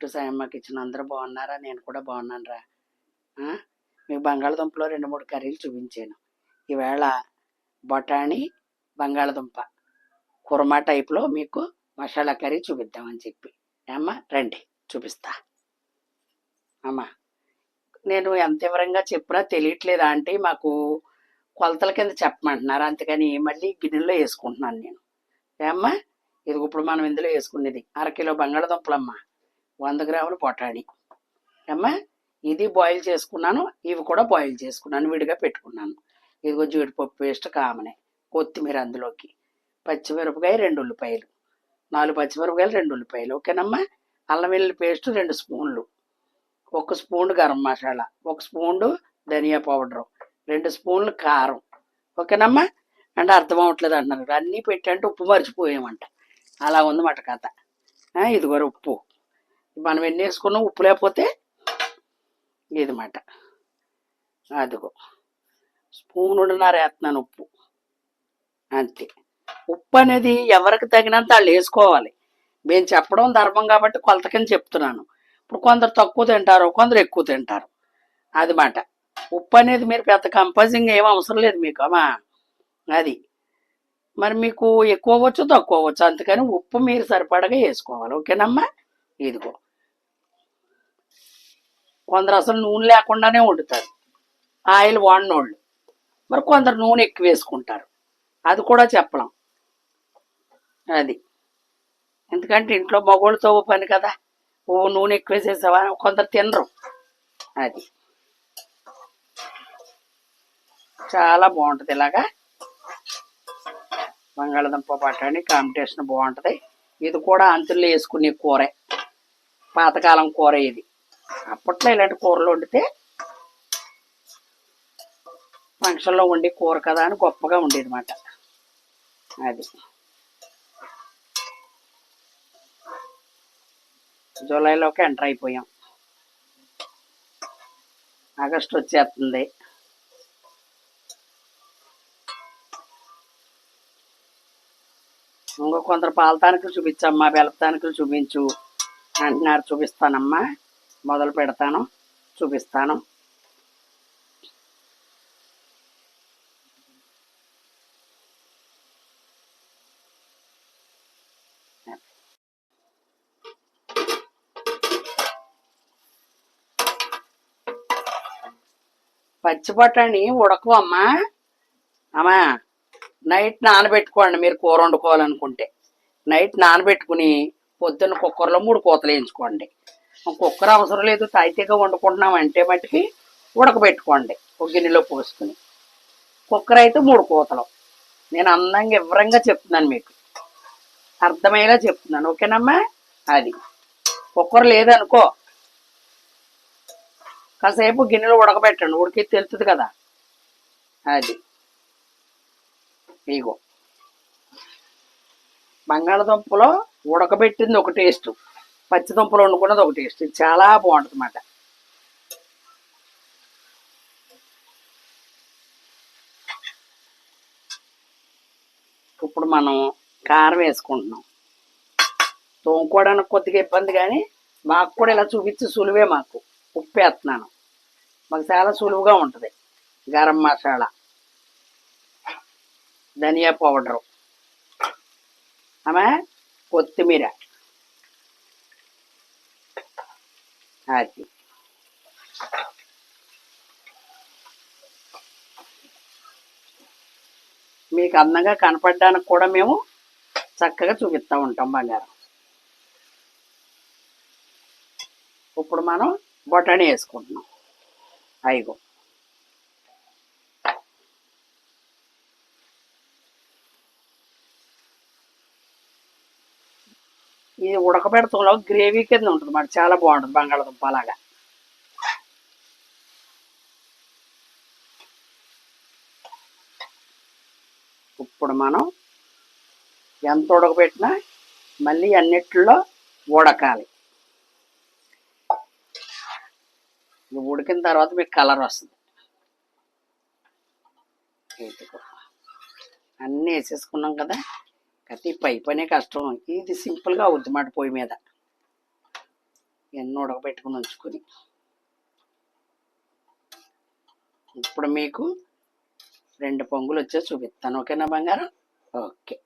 To Sayamma kitchen. అందరూ బాగున్నారా? నేను కూడా బాగున్నాను రా మీకు బంగాళదుంపలో రెండు మూడు కర్రీలు చూపించాను. ఈవేళ బఠానీ బంగాళదుంప. కుర్మా టైప్లో మీకు మసాలా కర్రీ చూపిద్దామని చెప్పి. అమ్మ రండి చూపిస్తా. అమ్మా నేను ఎంత వివరంగా చెప్పినా తెలియట్లేదా అంటే మాకు కొలతల కింద చెప్పమంటున్నారు. అందుకని మళ్ళీ గిన్నెలో వేసుకుంటున్నాను నేను. ఏమ్మా ఇది ఇప్పుడు మనం ఇందులో వేసుకునేది. అరకిలో బంగాళదుంపలమ్మా. వంద గ్రాములు పొటాడి అమ్మా ఇది బాయిల్ చేసుకున్నాను ఇవి కూడా బాయిల్ చేసుకున్నాను విడిగా పెట్టుకున్నాను. ఇదిగో జీడిపప్పు పేస్ట్ కామనే కొత్తిమీర అందులోకి. పచ్చిమిరపకాయ రెండు ఉల్లిపాయలు. నాలుగు పచ్చిమిరపకాయలు రెండు ఉల్లిపాయలు ఓకేనమ్మా? అల్లం వెల్లుల్లి పేస్ట్ రెండు స్పూన్లు. ఒక స్పూన్ గరం మసాలా ఒక స్పూన్ ధనియా పౌడరు రెండు స్పూన్లు కారం ఓకేనమ్మా? అంటే అర్థం అవ్వట్లేదు అంటున్నారు. అన్నీ పెట్టంటే ఉప్పు మర్చిపోయామంట. అలా ఉంది మాట కథ ఇదిగోరు ఉప్పు మనం ఎన్ని వేసుకున్నాం ఉప్పు లేకపోతే ఇదిమాట. అదిగో. స్పూన్ ఉన్నర వేస్తున్నాను ఉప్పు. అంతే. ఉప్పు అనేది ఎవరికి తగినంత వాళ్ళు వేసుకోవాలి. మేము చెప్పడం ధర్మం కాబట్టి కొలత కింద చెప్తున్నాను. ఇప్పుడు కొందరు తక్కువ తింటారు కొందరు ఎక్కువ తింటారు. అదిమాట. ఉప్పు అనేది మీరు పెద్ద కంపోజింగ్ ఏం అవసరం లేదు మీకు. అమ్మా. అది. మరి మీకు ఎక్కువ అవ్వచ్చు తక్కువ అవ్వచ్చు. అందుకని ఉప్పు మీరు సరిపడగా వేసుకోవాలి. ఓకేనమ్మా? ఇదిగో. కొందరు అసలు నూనె లేకుండానే వండుతారు. ఆయిల్ వాడినోళ్ళు. మరి కొందరు నూనె ఎక్కువ వేసుకుంటారు. అది కూడా చెప్పలేం. అది. ఎందుకంటే ఇంట్లో మగోళ్ళతో పని కదా. ఓ నూనె ఎక్కువ వేసేసావా? కొందరు తినరు. అది. చాలా బాగుంటుంది ఇలాగా. బంగాళదుంప పట్టని కాంపిటీషన్ బాగుంటుంది. ఇది కూడా అంతుల్లో వేసుకునే కూరే. పాతకాలం కూర ఇది. అప్పట్లో ఇలాంటి కూరలు వండితే ఫంక్షన్లో వండే కూర కదా అని గొప్పగా ఉండేది మాట అది. జూలైలోకి ఎంటర్ అయిపోయాం. ఆగస్ట్ వచ్చేస్తుంది. ఇంకో కొందరు పాలతానికలు చూపించమ్మా బెలతానికలు చూపించు అంటున్నారు చూపిస్తానమ్మా. మొదలు పెడతాను చూపిస్తాను. పచ్చి బఠాణి ఉడకవు అమ్మా. అమ్మా నైట్ నానబెట్టుకోండి మీరు కూర వండుకోవాలనుకుంటే. నైట్ నానబెట్టుకుని పొద్దున్న కుక్కర్లో మూడు కోతలు వేయించుకోండి. కుక్కర్ అవసరం లేదు తాయితీగా వండుకుంటున్నాం అంటే మట్టుకి ఉడకబెట్టుకోండి ఒక గిన్నెలో పోసుకుని. కుక్కర్ అయితే మూడు కోతలు నేను అందంగా వివరంగా చెప్తున్నాను మీకు. అర్థమయ్యేలా చెప్తున్నాను ఓకేనమ్మా? అది. కుక్కర్ లేదనుకో కాసేపు గిన్నెలో ఉడకబెట్టండి ఉడికి తెలుస్తుంది కదా. అది. ఇగో. బంగాళదుంపలో ఉడకబెట్టింది ఒక టేస్ట్. పచ్చిదుంపలు వండుకున్నది ఒక టేస్ట్ ఇది చాలా బాగుంటుంది అన్నమాట ఇప్పుడు మనం కారం వేసుకుంటున్నాం. తోముకోవడానికి కొద్దిగా ఇబ్బంది కానీ మాకు కూడా ఇలా చూపించి సులువే మాకు. ఉప్పు వేస్తున్నాను. మాకు చాలా సులువుగా ఉంటుంది. గరం మసాలా ధనియా పౌడరు ఆమె కొత్తిమీర. అది. మీకు అందంగా కనపడడానికి కూడా మేము చక్కగా చూపిస్తూ ఉంటాం బంగారం. ఇప్పుడు మనం బొటానీ వేసుకుంటున్నాం. అయిగో ఇది ఉడకబెడతంలో గ్రేవీ కింద ఉంటుంది మరి చాలా బాగుంటుంది బంగాళదుంప అలాగా. ఇప్పుడు మనం ఎంత ఉడకబెట్టినా మళ్ళీ అన్నిట్లో ఉడకాలి. ఇది ఉడికిన తర్వాత మీకు కలర్ వస్తుంది. అన్నీ వేసేసుకున్నాం కదా. కత్తి పై పనే కష్టం. ఇది సింపుల్గా అవుద్ది మాట పొయ్యి మీద. ఎన్నో ఉడకబెట్టుకుని ఉంచుకుని. ఇప్పుడు మీకు రెండు పొంగులు వచ్చే చూపిస్తాను. ఓకేనా బంగారం? ఓకే.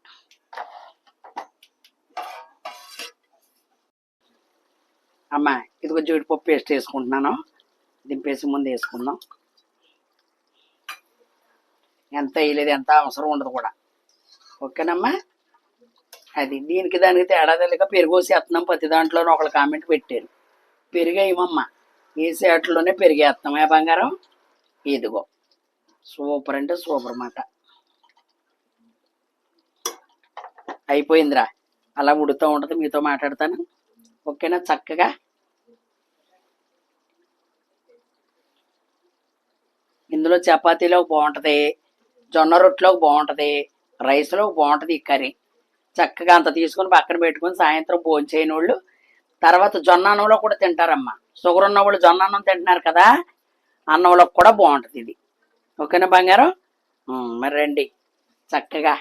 అమ్మా ఇదిగో జీడిపప్పు పేస్ట్ వేసుకుంటున్నాను. దింపేసి ముందు వేసుకుందాం. ఎంత వేయలేదు ఎంత అవసరం ఉండదు కూడా. ఓకేనమ్మా? అది దీనికి దానికి తేడా తెలియక పెరుగు ప్రతి దాంట్లోనే ఒకళ్ళు కామెంట్ పెట్టారు. పెరిగేయమమ్మా. ఏ వాటిలోనే పెరిగేస్తాం ఏ బంగారం? ఇదిగో. సూపర్ అంటే సూపర్ మాట. అయిపోయిందిరా. అలా ఉడుతూ ఉంటుంది. మీతో మాట్లాడతాను. ఓకేనా? చక్కగా. ఇందులో చపాతీలోకి బాగుంటుంది. జొన్న రొట్టెలోకి బాగుంటుంది. రైస్లోకి బాగుంటుంది ఈ కర్రీ. చక్కగా అంత తీసుకొని పక్కన పెట్టుకొని సాయంత్రం భోంచేయని వాళ్ళు తర్వాత జొన్న అన్నంలో కూడా తింటారమ్మా. షుగర్ ఉన్న వాళ్ళు జొన్న అన్నం తింటున్నారు కదా అన్నంలోకి కూడా బాగుంటుంది ఇది. ఓకేనా బంగారం? మరి రండి. చక్కగా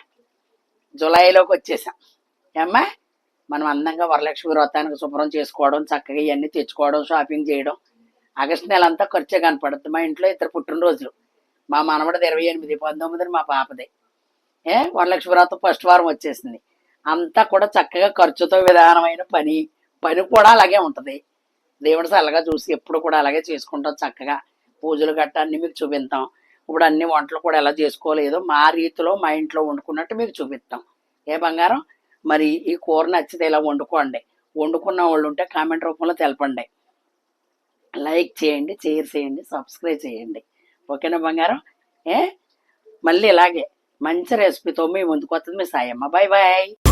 జులైలోకి వచ్చేసాం. ఏమ్మా? మనం అందంగా వరలక్ష్మి వ్రతానికి శుభ్రం చేసుకోవడం చక్కగా ఇవన్నీ తెచ్చుకోవడం షాపింగ్ చేయడం. ఆగస్టు నెల అంతా ఖర్చే కనపడుతుంది మా ఇంట్లో ఇద్దరు పుట్టినరోజులు. మా మనవడది ఇరవై ఎనిమిది పంతొమ్మిది మా పాపది. ఏ? వరలక్ష్మి వ్రతం ఫస్ట్ వారం వచ్చేసింది. అంతా కూడా చక్కగా ఖర్చుతో విధానమైన పని పని కూడా అలాగే ఉంటుంది. దేవుడి చల్లగా చూసి ఎప్పుడు కూడా అలాగే చేసుకుంటాం చక్కగా. పూజలు గట్ట అన్ని మీకు చూపిస్తాం. ఇప్పుడు అన్ని వంటలు కూడా ఎలా చేసుకోలేదో మా రీతిలో మా ఇంట్లో వండుకున్నట్టు మీకు చూపిస్తాం. ఏ బంగారం? మరి ఈ కూర నచ్చితే ఇలా వండుకోండి. వండుకున్న వాళ్ళు ఉంటే కామెంట్ రూపంలో తెలపండి. లైక్ చేయండి షేర్ చేయండి సబ్స్క్రైబ్ చేయండి. ఓకేనా బంగారం? ఏ? మళ్ళీ ఇలాగే మంచి రెసిపీతో మీ ముందుకు వస్తుంది మీ సాయమ్మ. Bye bye